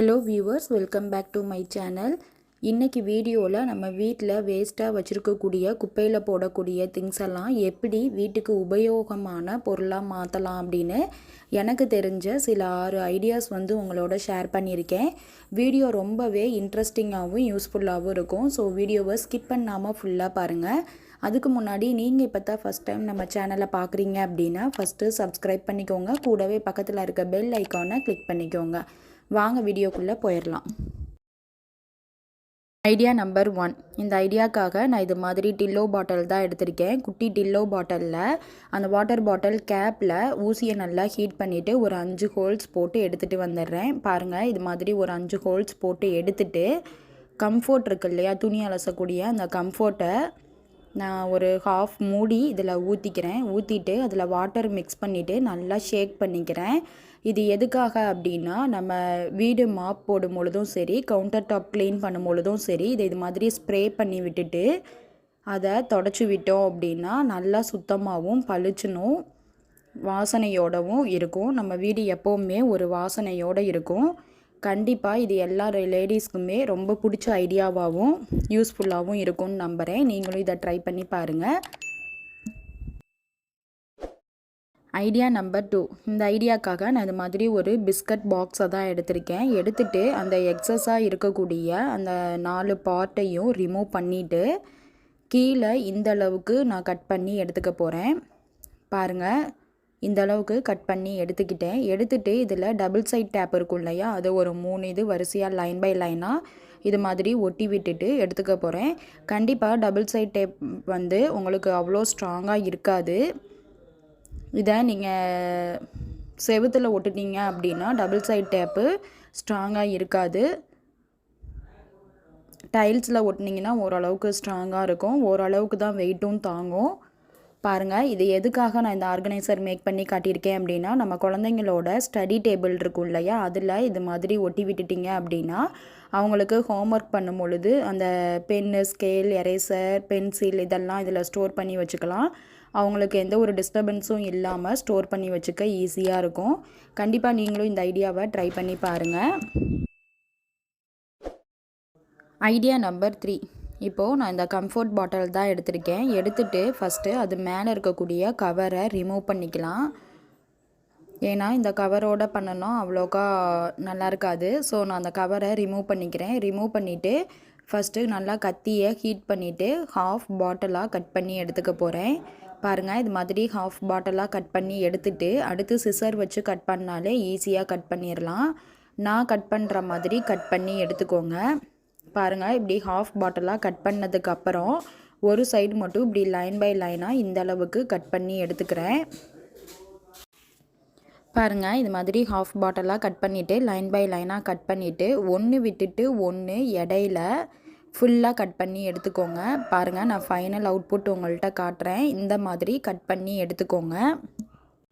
Hello viewers welcome back to my channel இன்றைக்கி வீடியோவில் நம்ம வீட்டில் வேஸ்ட்டாக வச்சுருக்கக்கூடிய குப்பையில் போடக்கூடிய திங்ஸ் எல்லாம் எப்படி வீட்டுக்கு உபயோகமான பொருளாக மாற்றலாம் அப்படின்னு எனக்கு தெரிஞ்ச சில ஆறு ஐடியாஸ் வந்து உங்களோட ஷேர் பண்ணியிருக்கேன். வீடியோ ரொம்பவே இன்ட்ரெஸ்டிங்காகவும் யூஸ்ஃபுல்லாகவும் இருக்கும். ஸோ வீடியோவை ஸ்கிப் பண்ணாமல் ஃபுல்லாக பாருங்கள் அதுக்கு முன்னாடி நீங்கள் இப்போ தான் ஃபஸ்ட் டைம் நம்ம சேனலை பார்க்குறீங்க அப்படின்னா ஃபஸ்ட்டு சப்ஸ்கிரைப் பண்ணிக்கோங்க. கூடவே பக்கத்தில் இருக்க பெல் ஐக்கானை கிளிக் பண்ணிக்கோங்க. வாங்க வீடியோக்குள்ளே போயிடலாம் ஐடியா நம்பர் ஒன் இந்த ஐடியாக்காக நான் இது மாதிரி டில்லோ பாட்டில் தான் எடுத்திருக்கேன். குட்டி டில்லோ பாட்டிலில் அந்த வாட்டர் பாட்டில் கேப்பில் ஊசியை நல்லா ஹீட் பண்ணிவிட்டு ஒரு அஞ்சு ஹோல்ஸ் போட்டு எடுத்துகிட்டு வந்துடுறேன் பாருங்கள் இது மாதிரி ஒரு அஞ்சு ஹோல்ஸ் போட்டு எடுத்துட்டு கம்ஃபோர்ட் இருக்கு இல்லையா துணி அலசக்கூடிய அந்த கம்ஃபோர்ட்டை நான் ஒரு ஹாஃப் மூடி இதில் ஊற்றிக்கிறேன் ஊற்றிட்டு அதில் வாட்டர் மிக்ஸ் பண்ணிவிட்டு நல்லா ஷேக் பண்ணிக்கிறேன். இது எதுக்காக அப்படின்னா நம்ம வீடு மாப் போடும் பொழுதும் சரி கவுண்டர் டாப் க்ளீன் பண்ணும் பொழுதும் சரி இதை இது மாதிரி ஸ்ப்ரே பண்ணி விட்டுட்டு அதை தொடச்சி விட்டோம் அப்படின்னா நல்லா சுத்தமாகவும் பளிச்சுனும் வாசனையோடவும் இருக்கும். நம்ம வீடு எப்போவுமே ஒரு வாசனையோடு இருக்கும். கண்டிப்பாக இது எல்லா லேடிஸ்க்குமே ரொம்ப பிடிச்ச ஐடியாவாகவும் யூஸ்ஃபுல்லாகவும் இருக்கும்னு நம்புகிறேன் நீங்களும் இதை ட்ரை பண்ணி பாருங்கள் ஐடியா நம்பர் டூ இந்த ஐடியாக்காக நான் இது மாதிரி ஒரு பிஸ்கட் பாக்ஸை தான் எடுத்திருக்கேன். எடுத்துகிட்டு அந்த எக்ஸஸாக இருக்கக்கூடிய அந்த நாலு பார்ட்டையும் ரிமூவ் பண்ணிவிட்டு கீழே இந்த அளவுக்கு நான் கட் பண்ணி எடுத்துக்க போகிறேன் பாருங்கள் இந்த அளவுக்கு கட் பண்ணி எடுத்துக்கிட்டேன். எடுத்துகிட்டு இதில் டபுள் சைட் டேப் இருக்கும் இல்லையா? அது ஒரு மூணு இது வரிசையாக லைன் பை லைனாக இது மாதிரி ஒட்டி விட்டுட்டு எடுத்துக்க போகிறேன் கண்டிப்பாக டபுள் சைட் டேப் வந்து உங்களுக்கு அவ்வளோ ஸ்ட்ராங்காக இருக்காது. இதை நீங்கள் செவுத்தில் ஒட்டுட்டீங்க அப்படின்னா டபுள் சைட் டேப்பு ஸ்ட்ராங்காக இருக்காது. டைல்ஸில் ஒட்டினீங்கன்னா ஓரளவுக்கு ஸ்ட்ராங்காக இருக்கும். ஓரளவுக்கு தான் வெயிட்டும் தாங்கும். பாருங்கள் இது எதுக்காக நான் இந்த ஆர்கனைசர் மேக் பண்ணி காட்டியிருக்கேன் அப்படின்னா நம்ம குழந்தைங்களோட ஸ்டடி டேபிள் இருக்கும் இல்லையா? அதில் இது மாதிரி ஒட்டி விட்டுட்டிங்க அப்படின்னா அவங்களுக்கு ஹோம் ஒர்க் பண்ணும் பொழுது அந்த பென்னு ஸ்கேல் எரேசர் பென்சில் இதெல்லாம் இதில் ஸ்டோர் பண்ணி வச்சுக்கலாம். அவங்களுக்கு எந்த ஒரு டிஸ்டர்பன்ஸும் இல்லாமல் ஸ்டோர் பண்ணி வச்சுக்க ஈஸியாக இருக்கும். கண்டிப்பாக நீங்களும் இந்த ஐடியாவை ட்ரை பண்ணி பாருங்கள் ஐடியா நம்பர் த்ரீ இப்போது நான் இந்த கம்ஃபர்ட் பாட்டில் தான் எடுத்திருக்கேன். எடுத்துகிட்டு ஃபஸ்ட்டு அது மேலே இருக்கக்கூடிய கவரை ரிமூவ் பண்ணிக்கலாம். ஏன்னா இந்த கவரோடு பண்ணணும் அவ்வளோக்கா நல்லா இருக்காது. ஸோ நான் அந்த கவரை ரிமூவ் பண்ணிக்கிறேன். ரிமூவ் பண்ணிவிட்டு ஃபஸ்ட்டு நல்லா கத்தியை ஹீட் பண்ணிவிட்டு ஹாஃப் பாட்டிலாக கட் பண்ணி எடுத்துக்க போகிறேன் பாருங்கள் இது மாதிரி ஹாஃப் பாட்டிலாக கட் பண்ணி எடுத்துட்டு அடுத்து சிசர் வச்சு கட் பண்ணாலே ஈஸியாக கட் பண்ணிடலாம் நான் கட் பண்ணுற மாதிரி கட் பண்ணி எடுத்துக்கோங்க. பாருங்கள் இப்படி ஹாஃப் பாட்டிலாக கட் பண்ணதுக்கப்புறம் ஒரு சைடு மட்டும் இப்படி லைன் பை லைனாக இந்த அளவுக்கு கட் பண்ணி எடுத்துக்கிறேன். பாருங்கள் இது மாதிரி ஹாஃப் பாட்டிலாக கட் பண்ணிவிட்டு லைன் பை லைனாக கட் பண்ணிவிட்டு ஒன்று விட்டுட்டு ஒன்று இடையில ஃபுல்லாக கட் பண்ணி எடுத்துக்கோங்க. பாருங்கள் நான் ஃபைனல் அவுட்புட் உங்கள்கிட்ட காட்டுறேன். இந்த மாதிரி கட் பண்ணி எடுத்துக்கோங்க.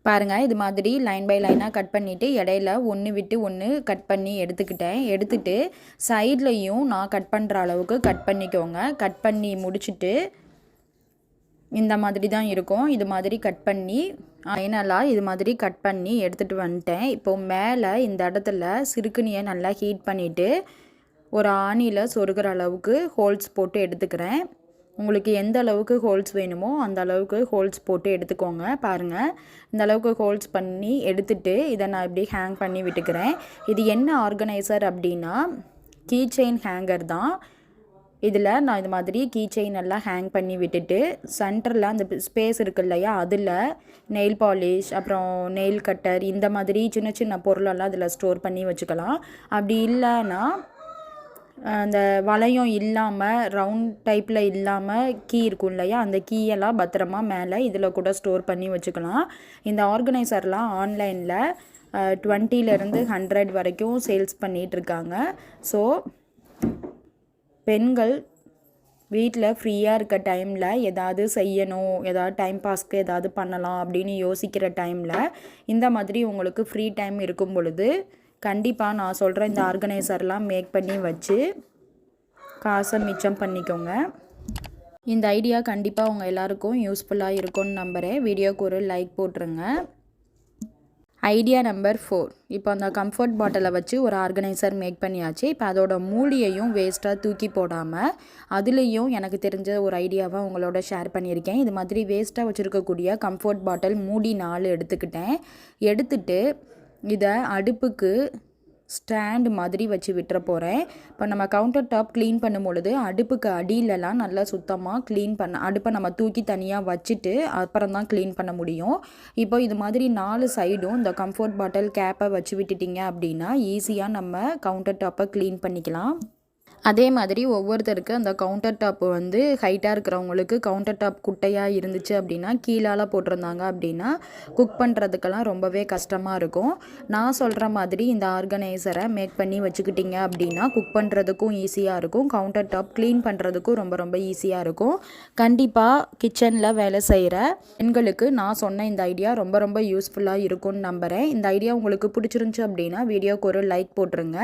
பாருங்கள் இது மாதிரி லைன் பை லைனாக கட் பண்ணிவிட்டு இடையில ஒன்று விட்டு ஒன்று கட் பண்ணி எடுத்துக்கிட்டேன். எடுத்துகிட்டு சைட்லையும் நான் கட் பண்ணுற அளவுக்கு கட் பண்ணிக்கோங்க. கட் பண்ணி முடிச்சுட்டு இந்த மாதிரி தான் இருக்கும். இது மாதிரி கட் பண்ணி ஃபைனலாக இது மாதிரி கட் பண்ணி எடுத்துகிட்டு வந்துட்டேன். இப்போது மேலே இந்த இடத்துல சிறுக்குனியை நல்லா ஹீட் பண்ணிவிட்டு ஒரு ஆணியில் சொருகிற அளவுக்கு ஹோல்ஸ் போட்டு எடுத்துக்கிறேன். உங்களுக்கு எந்த அளவுக்கு ஹோல்ஸ் வேணுமோ அந்த அளவுக்கு ஹோல்ஸ் போட்டு எடுத்துக்கோங்க பாருங்கள் இந்த அளவுக்கு ஹோல்ஸ் பண்ணி எடுத்துட்டு இதை நான் இப்படி ஹேங் பண்ணி விட்டுக்கிறேன். இது என்ன ஆர்கனைசர் அப்படின்னா கீ செயின் ஹேங்கர் தான். இதில் நான் இது மாதிரி கீ செயின் எல்லாம் ஹேங் பண்ணி விட்டுட்டு சென்டரில் அந்த ஸ்பேஸ் இருக்கு இல்லையா அதில் நெயில் பாலிஷ் அப்புறம் நெயில் கட்டர் இந்த மாதிரி சின்ன சின்ன பொருளெல்லாம் அதில் ஸ்டோர் பண்ணி வச்சுக்கலாம். அப்படி இல்லைன்னா அந்த வளையம் இல்லாமல் ரவுண்ட் டைப்பில் இல்லாமல் கீ இருக்கும் இல்லையா? அந்த கீயெல்லாம் பத்திரமா மேலே இதில் கூட ஸ்டோர் பண்ணி வச்சுக்கலாம். இந்த ஆர்கனைசர்லாம் ஆன்லைனில் டுவெண்ட்டிலேருந்து ஹண்ட்ரட் வரைக்கும் சேல்ஸ் பண்ணிகிட்ருக்காங்க ஸோ பெண்கள் வீட்டில் ஃப்ரீயாக இருக்க டைமில் எதாவது செய்யணும் ஏதாவது டைம் பாஸ்க்கு ஏதாவது பண்ணலாம் அப்படின்னு யோசிக்கிற டைமில் இந்த மாதிரி உங்களுக்கு ஃப்ரீ டைம் இருக்கும் பொழுது கண்டிப்பாக நான் சொல்கிற இந்த ஆர்கனைசர்லாம் மேக் பண்ணி வச்சு காசை மிச்சம் பண்ணிக்கோங்க. இந்த ஐடியா கண்டிப்பாக உங்கள் எல்லாருக்கும் யூஸ்ஃபுல்லாக இருக்கும்னு நம்புகிறேன் வீடியோக்கு ஒரு லைக் போட்டுருங்க. ஐடியா நம்பர் ஃபோர் இப்போ அந்த கம்ஃபர்ட் பாட்டிலை வச்சு ஒரு ஆர்கனைசர் மேக் பண்ணியாச்சு. இப்போ அதோட மூடியையும் வேஸ்ட்டாக தூக்கி போடாமல் அதுலேயும் எனக்கு தெரிஞ்ச ஒரு ஐடியாவை உங்களோட ஷேர் பண்ணியிருக்கேன். இது மாதிரி வேஸ்ட்டாக வச்சுருக்கக்கூடிய கம்ஃபர்ட் பாட்டில் மூடி நாலு எடுத்துக்கிட்டேன். எடுத்துகிட்டு இதை அடுப்புக்கு ஸ்டாண்ட் மாதிரி வச்சு விட்டுற போகிறேன் இப்போ நம்ம கவுண்டர் டாப் க்ளீன் பண்ணும் பொழுது அடுப்புக்கு அடியிலலாம் நல்லா சுத்தமாக க்ளீன் பண்ண அடுப்பை நம்ம தூக்கி தனியாக வச்சுட்டு அப்புறம் தான் க்ளீன் பண்ண முடியும். இப்போ இது மாதிரி நாலு சைடும் இந்த கம்ஃபர்ட் பாட்டில் கேப்பை வச்சு விட்டுட்டிங்க அப்படின்னா ஈஸியாக நம்ம கவுண்டர் டாப்பை க்ளீன் பண்ணிக்கலாம். அதே மாதிரி ஒவ்வொருத்தருக்கு அந்த கவுண்டர் டாப் வந்து ஹைட்டாக இருக்கிறவங்களுக்கு கவுண்டர் டாப் குட்டையாக இருந்துச்சு அப்படின்னா கீழால் போட்டிருந்தாங்க அப்படின்னா குக் பண்ணுறதுக்கெல்லாம் ரொம்பவே கஷ்டமாக இருக்கும். நான் சொல்கிற மாதிரி இந்த ஆர்கனைசரை மேக் பண்ணி வச்சுக்கிட்டிங்க அப்படின்னா குக் பண்ணுறதுக்கும் ஈஸியாக இருக்கும். கவுண்டர் டாப் க்ளீன் பண்ணுறதுக்கும் ரொம்ப ரொம்ப ஈஸியாக இருக்கும். கண்டிப்பாக கிச்சனில் வேலை செய்கிற பெண்களுக்கு நான் சொன்ன இந்த ஐடியா ரொம்ப ரொம்ப யூஸ்ஃபுல்லாக இருக்கும்னு நம்புகிறேன் இந்த ஐடியா உங்களுக்கு பிடிச்சிருந்துச்சு அப்படின்னா வீடியோக்கு ஒரு லைக் போட்டுருங்க.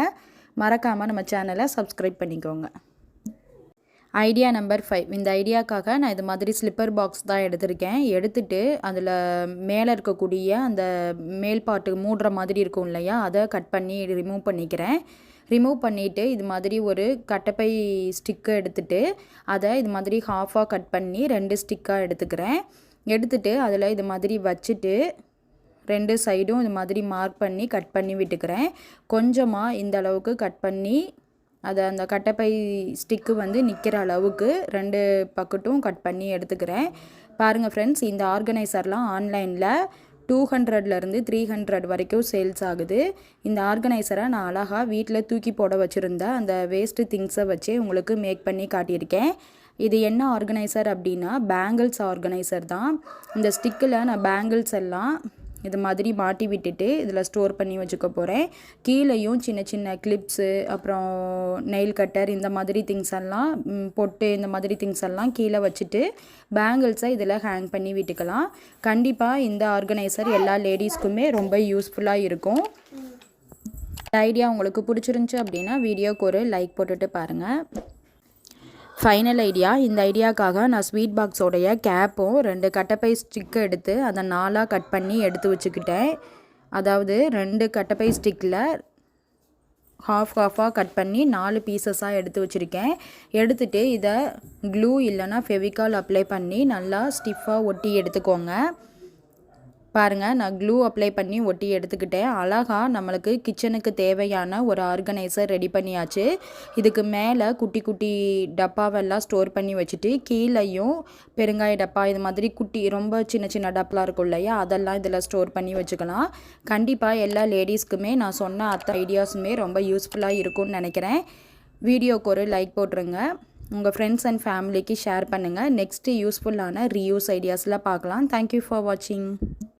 மறக்காமல் நம்ம சேனலை சப்ஸ்கிரைப் பண்ணிக்கோங்க. ஐடியா நம்பர் ஃபைவ் இந்த ஐடியாக்காக நான் இது மாதிரி ஸ்லிப்பர் பாக்ஸ் தான் எடுத்திருக்கேன். எடுத்துட்டு அதில் மேலே இருக்கக்கூடிய அந்த மேல் பாட்டு மூடுற மாதிரி இருக்கும் இல்லையா? அதை கட் பண்ணி ரிமூவ் பண்ணிக்கிறேன். ரிமூவ் பண்ணிவிட்டு இது மாதிரி ஒரு கட்டப்பை ஸ்டிக்கை எடுத்துட்டு அதை இது மாதிரி ஹாஃபாக கட் பண்ணி ரெண்டு ஸ்டிக்காக எடுத்துக்கிறேன். எடுத்துட்டு அதில் இது மாதிரி வச்சுட்டு ரெண்டு சைடும் இது மாதிரி மார்க் பண்ணி கட் பண்ணி விட்டுக்கிறேன். கொஞ்சமாக இந்த அளவுக்கு கட் பண்ணி அதை அந்த கட்டைப்பை ஸ்டிக்கு வந்து நிற்கிற அளவுக்கு ரெண்டு பக்கட்டும் கட் பண்ணி எடுத்துக்கிறேன். பாருங்கள் ஃப்ரெண்ட்ஸ் இந்த ஆர்கனைசர்லாம் ஆன்லைனில் டூ ஹண்ட்ரட்லேருந்து த்ரீ ஹண்ட்ரட் வரைக்கும் சேல்ஸ் ஆகுது. இந்த ஆர்கனைசரை நான் அழகாக வீட்டில் தூக்கி போட வச்சுருந்த அந்த வேஸ்ட்டு திங்ஸை வச்சே உங்களுக்கு மேக் பண்ணி காட்டியிருக்கேன். இது என்ன ஆர்கனைசர் அப்படின்னா பேங்கிள்ஸ் ஆர்கனைசர் தான். இந்த ஸ்டிக்கில் நான் பேங்கிள்ஸ் எல்லாம் இது மாதிரி மாட்டி விட்டுட்டு இதில் ஸ்டோர் பண்ணி வச்சுக்க போகிறேன். கீழேயும் சின்ன சின்ன கிளிப்ஸு அப்புறம் நெயில் கட்டர் இந்த மாதிரி திங்ஸ் எல்லாம் பொட்டு இந்த மாதிரி திங்ஸ் எல்லாம் கீழே வச்சுட்டு பேங்கிள்ஸை இதில் ஹேங் பண்ணி விட்டுக்கலாம். கண்டிப்பாக இந்த ஆர்கனைசர் எல்லா லேடிஸ்க்குமே ரொம்ப யூஸ்ஃபுல்லாக இருக்கும். ஐடியா உங்களுக்கு பிடிச்சிருந்துச்சி அப்படின்னா வீடியோக்கு ஒரு லைக் போட்டுட்டு பாருங்கள் ஃபைனல் ஐடியா இந்த ஐடியாக்காக நான் ஸ்வீட் பாக்ஸோடைய கேப்பும் ரெண்டு கட்டப்பை ஸ்டிக்கு எடுத்து அதை நாலாக கட் பண்ணி எடுத்து வச்சுக்கிட்டேன். அதாவது ரெண்டு கட்டப்பை ஸ்டிக்கில் ஹாஃப் ஹாஃபாக கட் பண்ணி நாலு பீசஸாக எடுத்து வச்சுருக்கேன். எடுத்துகிட்டு இதை க்ளூ இல்லைன்னா ஃபெவிகால் அப்ளை பண்ணி நல்லா ஸ்டிஃபாக ஒட்டி எடுத்துக்கோங்க. பாருங்கள் நான் க்ளூ அப்ளை பண்ணி ஒட்டி எடுத்துக்கிட்டேன். அழகாக நம்மளுக்கு கிச்சனுக்கு தேவையான ஒரு ஆர்கனைசர் ரெடி பண்ணியாச்சு. இதுக்கு மேலே குட்டி குட்டி டப்பாவெல்லாம் ஸ்டோர் பண்ணி வச்சுட்டு கீழேயும் பெருங்காய டப்பா இது மாதிரி குட்டி ரொம்ப சின்ன சின்ன டப்பாலாம் இருக்கும் இல்லையா? அதெல்லாம் இதில் ஸ்டோர் பண்ணி வச்சுக்கலாம். கண்டிப்பாக எல்லா லேடிஸ்க்குமே நான் சொன்ன அத்த ஐடியாஸுமே ரொம்ப யூஸ்ஃபுல்லாக இருக்கும்னு நினைக்கிறேன். வீடியோக்கு ஒரு லைக் போட்டுருங்க. உங்கள் ஃப்ரெண்ட்ஸ் அண்ட் ஃபேமிலிக்கு ஷேர் பண்ணுங்கள் நெக்ஸ்ட்டு யூஸ்ஃபுல்லான ரீயூஸ் ஐடியாஸில் பார்க்கலாம். தேங்க்யூ ஃபார் வாட்சிங்